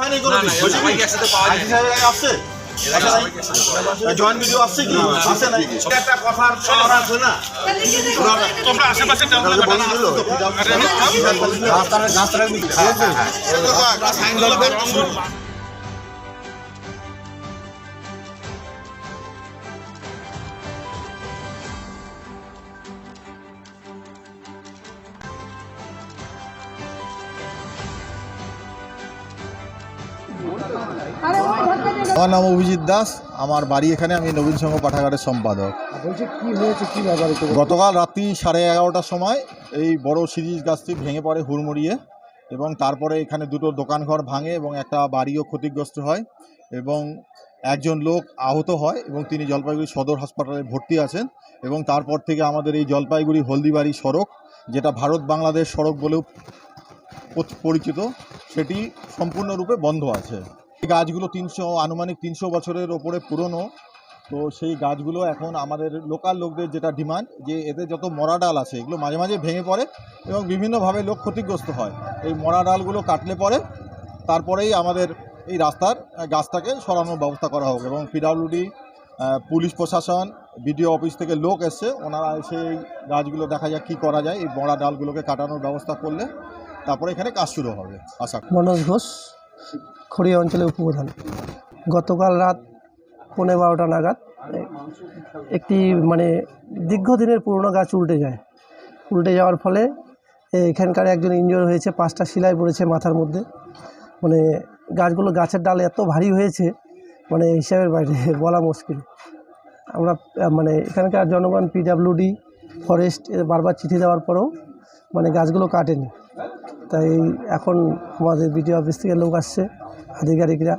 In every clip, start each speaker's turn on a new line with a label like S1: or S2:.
S1: হয়নি কোনো।
S2: একসাথে পাওয়া যায়
S1: আসছে? জয়েন্ট ভিডিও আসছে কি? আসে নাই? একটা কথার শহর আছে না?
S3: তোমরা আশেপাশে যাও না
S4: আমার নাম অভিজিৎ দাস। আমার বাড়ি এখানে আমি নবীন সংঘ পাঠাগারের সম্পাদক। গতকাল রাত্রি সাড়ে এগারোটার সময় এই বড় সিরিজ গাছটি ভেঙে পড়ে হুড়মুড়িয়ে এবং তারপরে এখানে দুটো দোকানঘর ভাঙে এবং একটা বাড়িও ক্ষতিগ্রস্ত হয় এবং একজন লোক আহত হয় এবং তিনি জলপাইগুড়ি সদর হাসপাতালে ভর্তি আছেন এবং তারপর থেকে আমাদের এই জলপাইগুড়ি হলদিবাড়ি সড়ক যেটা ভারত বাংলাদেশ সড়ক বলেও পরিচিত, সেটি সম্পূর্ণরূপে বন্ধ আছে। এই গাছগুলো তিনশো, আনুমানিক তিনশো বছরের ওপরে পুরনো। তো সেই গাছগুলো এখন আমাদের লোকাল লোকদের যেটা ডিমান্ড, যে এতে যত মরা ডাল আছে, এগুলো মাঝে মাঝে ভেঙে পড়ে এবং বিভিন্নভাবে লোক ক্ষতিগ্রস্ত হয়। এই মরা ডালগুলো কাটলে পরে তারপরেই আমাদের এই রাস্তার গাছটাকে সরানোর ব্যবস্থা করা হোক এবং পিডাব্লিউডি পুলিশ প্রশাসন বিডিও অফিস থেকে লোক এসছে। ওনারা এসে গাছগুলো দেখা যাক কী করা যায়, এই মরা ডালগুলোকে কাটানোর ব্যবস্থা করলে। তারপরে এখানে কাজ শুরু হবে, আশা
S5: মনোজ ঘোষ, খড়িয়া অঞ্চলের উপপ্রধান। গতকাল রাত পৌনে বারোটা নাগাদ, একটি মানে দীর্ঘদিনের পুরনো গাছ উল্টে যায়। উল্টে যাওয়ার ফলে এখানকার একজন ইনজিওর হয়েছে, পাঁচটা সেলাই পড়েছে মাথার মধ্যে। মানে গাছগুলো গাছের ডাল এত ভারী হয়েছে মানে হিসাবের বাইরে বলা মুশকিল। আমরা মানে এখানকার জনগণ পিডাব্লিউডি ফরেস্ট বারবার চিঠি দেওয়ার পরেও মানে গাছগুলো কাটেনি। তাই এখন আমাদের বিডিও অফিস থেকে লোক আসছে, আধিকারিকরা,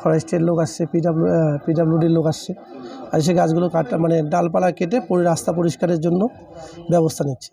S5: ফরেস্টের লোক আসছে পিডাব্লু পিডাব্লিউডির লোক আসছে। আর সে গাছগুলো কাটা মানে ডালপালা কেটে রাস্তা পরিষ্কারের জন্য ব্যবস্থা নিচ্ছে।